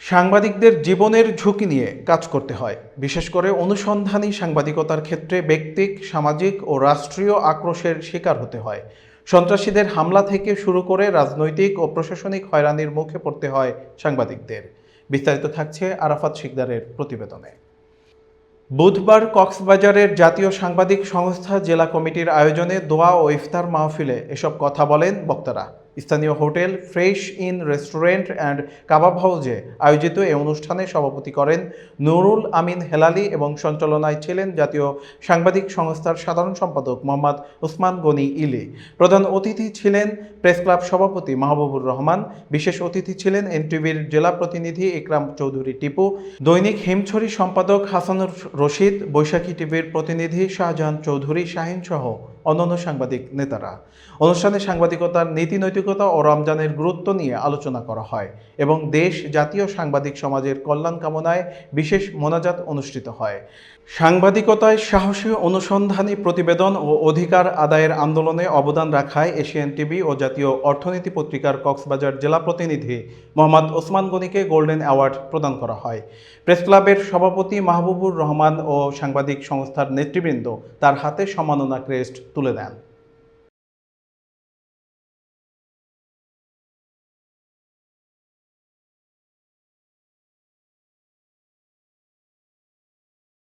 সাংবাদিকদের জীবনের ঝুঁকি নিয়ে কাজ করতে হয়। বিশেষ করে অনুসন্ধানী সাংবাদিকতার ক্ষেত্রে ব্যক্তিক, সামাজিক ও রাষ্ট্রীয় আক্রোশের শিকার হতে হয়। সন্ত্রাসীদের হামলা থেকে শুরু করে রাজনৈতিক ও প্রশাসনিক হয়রানির মুখে পড়তে হয় সাংবাদিকদের। বিস্তারিত থাকছে আরাফাত শিকদারের প্রতিবেদনে। বুধবার কক্সবাজারের জাতীয় সাংবাদিক সংস্থা জেলা কমিটির আয়োজনে দোয়া ও ইফতার মাহফিলে এসব কথা বলেন বক্তারা। স্থানীয় hotel fresh in restaurant and kebab হাউজে আয়োজিত এই অনুষ্ঠানে সভাপতি করেন নুরুল আমিন হেলালি এবং সঞ্চালনায় ছিলেন জাতীয় সাংবাদিক সংস্থার সাধারণ সম্পাদক মোহাম্মদ উসমান গনি ইলি। প্রধান অতিথি ছিলেন প্রেস ক্লাব সভাপতি মাহবুবুর রহমান, বিশেষ অতিথি ছিলেন এনটিভির জেলা প্রতিনিধি ইকরাম চৌধুরী টিপু, দৈনিক হিমছড়ি সম্পাদক হাসানুর রশিদ, বৈশাখী টিভির প্রতিনিধি শাহজাহান চৌধুরী শাহিন সহ অন্যান্য সাংবাদিক নেতারা। অনুষ্ঠানে সাংবাদিকতার নীতি নৈতিকতা ও রমজানের গুরুত্ব নিয়ে আলোচনা করা হয় এবং দেশ জাতীয় সাংবাদিক সমাজের কল্যাণ কামনায় বিশেষ মোনাজাত অনুষ্ঠিত হয়। সাংবাদিকতায় সাহসী অনুসন্ধানী প্রতিবেদন ও অধিকার আদায়ের আন্দোলনে অবদান রাখায় এশিয়ান টিভি ও জাতীয় অর্থনীতি পত্রিকার কক্সবাজার জেলা প্রতিনিধি মোহাম্মদ ওসমান গনিকে গোল্ডেন অ্যাওয়ার্ড প্রদান করা হয়। প্রেস ক্লাবের সভাপতি মাহবুবুর রহমান ও সাংবাদিক সংস্থার নেতৃবৃন্দ তার হাতে সম্মাননা ক্রেস্ট তুলে দেন।